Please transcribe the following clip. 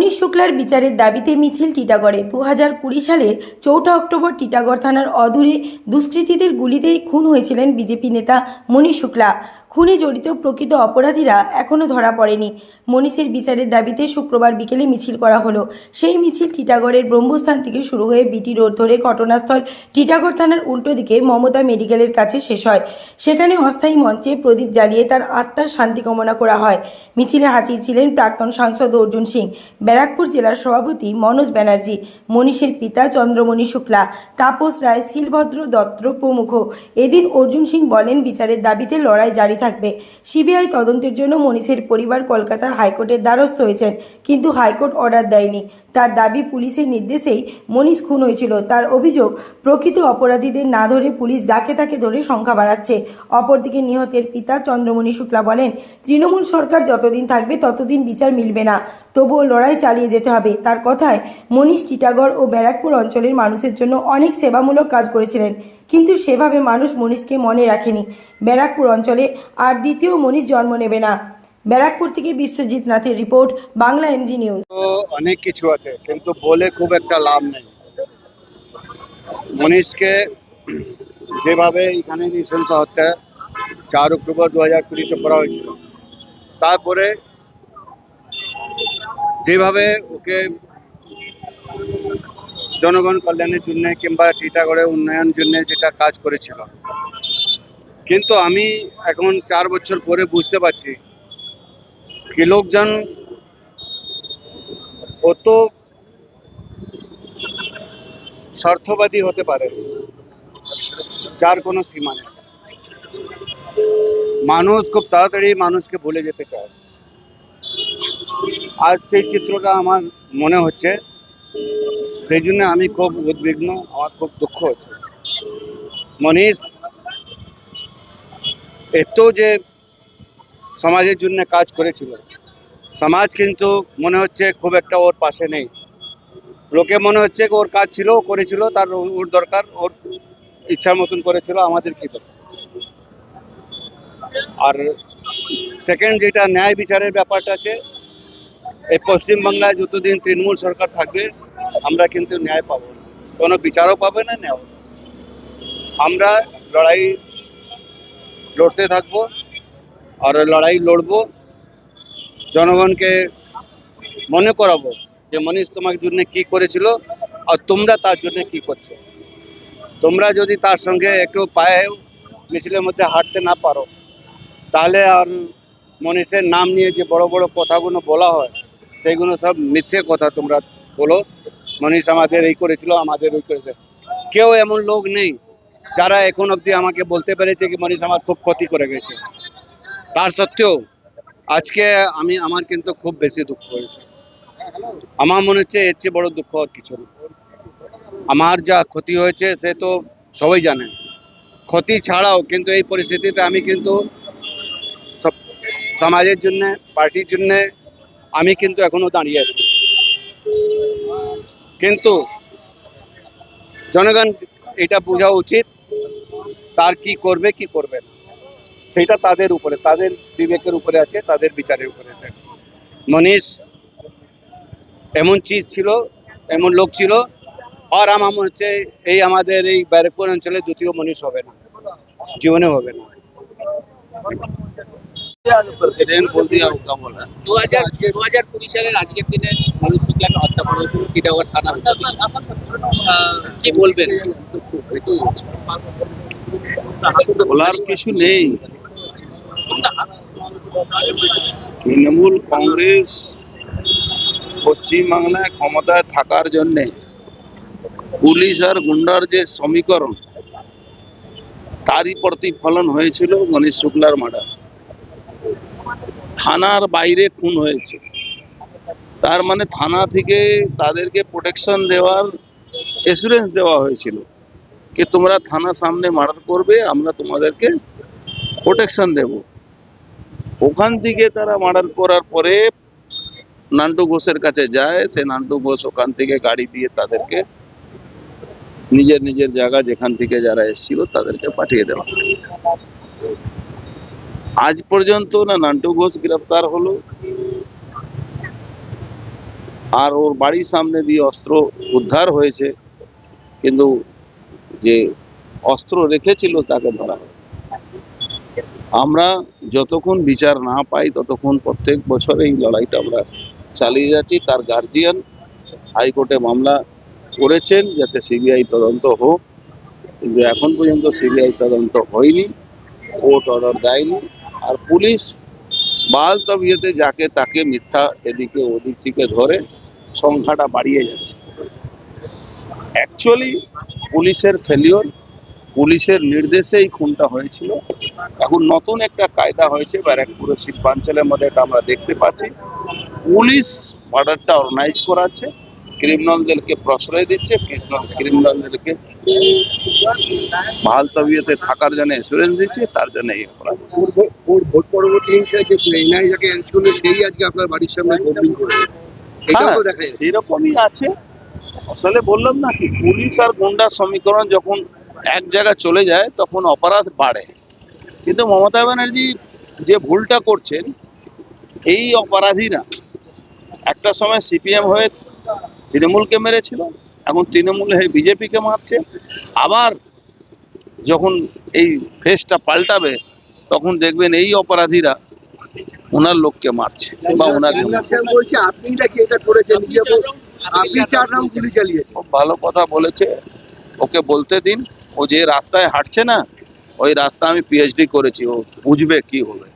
মনীষ শুক্লার বিচারের দাবিতে মিছিল টিটাগড়ে। দু হাজার কুড়ি সালের চৌঠা অক্টোবর টিটাগড় থানার অদূরে দুষ্কৃতীদের গুলিতেই খুন হয়েছিলেন বিজেপি নেতা মনীষ শুক্লা। খুনে জড়িত প্রকৃত অপরাধীরা এখনও ধরা পড়েনি। মনীষের বিচারের দাবিতে শুক্রবার বিকেলে মিছিল করা হলো। সেই মিছিল টিটাগড়ের ব্রহ্মস্থান থেকে শুরু হয়ে বিটি রোড ধরে ঘটনাস্থল টিটাগড় থানার উল্টো দিকে মমতা মেডিকেলের কাছে শেষ হয়। সেখানে অস্থায়ী মঞ্চে প্রদীপ জ্বালিয়ে তার আত্মার শান্তি কামনা করা হয়। মিছিলে হাজির ছিলেন প্রাক্তন সাংসদ অর্জুন সিং, ব্যারাকপুর জেলার সভাপতি মনোজ ব্যানার্জি, মনীষের পিতা চন্দ্রমণি শুক্লা, তাপস রায়, শিলভদ্র দত্ত প্রমুখ। এদিন অর্জুন সিং বলেন, বিচারের দাবিতে লড়াই জারি থাকবে। সিবিআই তদন্তের জন্য মনীষের পরিবার কলকাতার হাইকোর্টের দ্বারস্থ হয়েছেন, কিন্তু হাইকোর্ট অর্ডার দেয়নি। তার দাবি পুলিশের নির্দেশেই মনীষ খুন হয়েছিল। তার অভিযোগ, প্রকৃত অপরাধীদের না ধরে পুলিশ যাকে তাকে ধরে সংখ্যা বাড়াচ্ছে। অপরদিকে নিহতের পিতা চন্দ্রমণি শুক্লা বলেন, তৃণমূল সরকার যতদিন থাকবে, ততদিন বিচার মিলবে না। তবুও লড়াই চালিয়ে যেতে হবে। তার কথায় মনীষ টিটাগড় ও ব্যারাকপুর অঞ্চলের মানুষের জন্য অনেক সেবামূলক কাজ করেছিলেন। কিন্তু সেভাবে মানুষ মনীষকে মনে রাখেনি। ব্যারাকপুর অঞ্চলে আর দ্বিতীয় মনীষ জন্ম নেবে না। ব্যারাকপুর থেকে বিশ্বজিৎ নাথের রিপোর্ট, বাংলা এমজি নিউজ। অনেক কিছু আছে, কিন্তু বলে খুব একটা লাভ নেই। মনীষকে যেভাবে এখানে নৃশংস হত্যা চার অক্টোবর দু হাজার কুড়িতে করা হয়েছিল, তারপরে যেভাবে ওকে জনগণ কল্যাণের জন্য কিংবা টিটাগড়ে উন্নয়ন জন্য যেটা কাজ করেছিল। কিন্তু আমি এখন চার বছর পরে বুঝতে পারছি কি লোকজন অত স্বার্থবাদী হতে পারে, যার কোনো সীমা নেই। মানুষ খুব তাড়াতাড়ি মানুষকে ভুলে যেতে চায়। আজ সেই চিত্রটা আমার মনে হচ্ছে সেই জন্য আমি খুব উদ্বিগ্ন, আমার খুব দুঃখ হচ্ছে। মনীষ, এত যে সমাজের জন্য কাজ করেছিল, সমাজ কিন্তু মনে হচ্ছে খুব একটা ওর পাশে নেই। লোকে মনে হচ্ছে ওর কাজ ছিল করেছিল, তার ওর দরকার, ওর ইচ্ছার মতন করেছিল, আমাদের কি দরকার? আর সেকেন্ড যেটা ন্যায় বিচারের ব্যাপারটা আছে, এই পশ্চিমবাংলায় যতদিন তৃণমূল সরকার থাকবে আমরা কিন্তু ন্যায় পাবো কোনো বিচারও পাবে না ন্যায় আমরা লড়াই লড়তে থাকব আর লড়াই লড়বো, জনগণকে মনে করাবো যে মনীষ তোমার জন্য কি করেছিল আর তোমরা তার জন্য কি করছ। তোমরা যদি তার সঙ্গে একটু পায়ে মিছিলের মধ্যে হাঁটতে না পারো, তাহলে আর মনীষের নাম নিয়ে যে বড় বড় কথাগুলো বলা হয় সেইগুলো সব মিথ্যে কথা তোমরা বলো। মনীষ আমাদের এই করেছিল, আমাদের ওই করেছে। কেউ এমন লোক নেই যারা এখন অবধি আমাকে বলতে পেরেছে কি মনীষ আমার খুব ক্ষতি করে গেছে। তার সত্ত্বেও আজকে আমি, আমার কিন্তু খুব বেশি দুঃখ হয়েছে। আমার মনে হচ্ছে এর চেয়ে বড় দুঃখ আর কিছু না। আমার যা ক্ষতি হয়েছে সে তো সবাই জানে। ক্ষতি ছাড়াও কিন্তু এই পরিস্থিতিতে আমি কিন্তু সমাজের জন্য, পার্টির জন্য আমি কিন্তু এখনও দাঁড়িয়ে আছি। কিন্তু জনগণ এটা বোঝা উচিত তার কি করবে কি করবে সেটা তাদের উপরে, তাদের বিবেকের উপরে আছে, তাদের বিচারের উপরে আছে। মনীষ এমন চিজ ছিল, এমন লোক ছিল, আর আমার মনে হচ্ছে এই আমাদের এই ব্যারাকপুর অঞ্চলে দ্বিতীয় মনীষ হবে না জীবনে হবে না। তৃণমূল কংগ্রেস পশ্চিমবাংলায় ক্ষমতায় থাকার জন্যে পুলিশ আর গুন্ডার যে সমীকরণ, তারই প্রতিফলন হয়েছিল গণেশ শুক্লার মার্ডার। থানার বাইরে খুন হয়েছে। তার মানে থানা থেকে তাদেরকে প্রোটেকশন দেওয়ার এসুরেন্স দেওয়া হয়েছিল কি তোমরা থানা সামনে মার্ডার করবে, আমরা তোমাদেরকে প্রোটেকশন দেব। ওখান থেকে তারা মার্ডার করার পরে নান্টু ঘোষের কাছে যায়, সে নান্টু ঘোষ ওখান থেকে গাড়ি দিয়ে তাদেরকে নিজের নিজের জায়গা যেখান থেকে যারা এসেছিল তাদেরকে পাঠিয়ে দেওয়া। আজ পর্যন্ত না নান্টু ঘোষ গ্রেফতার হলো। আর ওর বাড়ির সামনে দিয়ে অস্ত্র উদ্ধার হয়েছে। কিন্তু যে অস্ত্র রেখেছিল তাকে ধরা আমরা যতক্ষণ বিচার না পাই, ততক্ষণ প্রত্যেক বছর এই লড়াইটা আমরা চালিয়ে যাচ্ছি। তার গার্জিয়ান হাইকোর্টে মামলা করেছেন যাতে সিবিআই তদন্ত হোক। কিন্তু এখন পর্যন্ত সিবিআই তদন্ত হয়নি, কোর্ট অর্ডার দেয়নি। আর পুলিশ বাল তবিয়তে যাকে তাকে মিথ্যা এদিকে ওদিক থেকে ধরে সংখ্যাটা বাড়িয়ে যাচ্ছে। অ্যাকচুয়ালি পুলিশের ফেলিওর পুলিশের নির্দেশে এই খুনটা হয়েছিল। এখন নতুন একটা কায়দা হয়েছে, ব্যারাকপুরের শিল্পাঞ্চলের মধ্যে এটা আমরা দেখতে পাচ্ছি। পুলিশ মার্ডারটা অর্গানাইজ করাচ্ছে ক্রিমিনালদেরকে প্রশ্রয় দিচ্ছে ক্রিমিনালদেরকে ভালো তবিয়তে থাকার জন্য এসুরেন্স দিচ্ছে তার জন্য এই অপরাধ। ওর ভোট পরবর্তী হিংসায় যে এনআই যাকে অ্যারেস্ট করল সেই আজকে আপনার বাড়ির সামনে বোম্বিং করেছে হ্যাঁ সেরকমই আছে। আসলে বললাম না কি পুলিশ আর গুন্ডার সমীকরণ যখন এক জায়গায় চলে যায় তখন অপরাধ বাড়ে। কিন্তু মমতা ব্যানার্জি যে ভুলটা করছেন এই অপরাধীরা একটা সময় সিপিএম হয়ে তৃণমূলকে মেরেছিল এখন তৃণমূল হয়ে বিজেপিকে মারছে। আবার যখন এই ফেসটা পাল্টাবে তখন দেখবেন এই অপরাধীরা ওনার লোককে মারছে বা ওনাকে রাজনাথ সিং বলছে আপনি নাকি এটা করেছেন? নিজে বল- আপনি চার রাউন্ড গুলি চালিয়ে খুব ভালো কথা বলেছে। ওকে বলতে দিন ও যে রাস্তায় হাঁটছে না ওই রাস্তা আমি পিএইচডি করেছি ও বুঝবে কি হবে।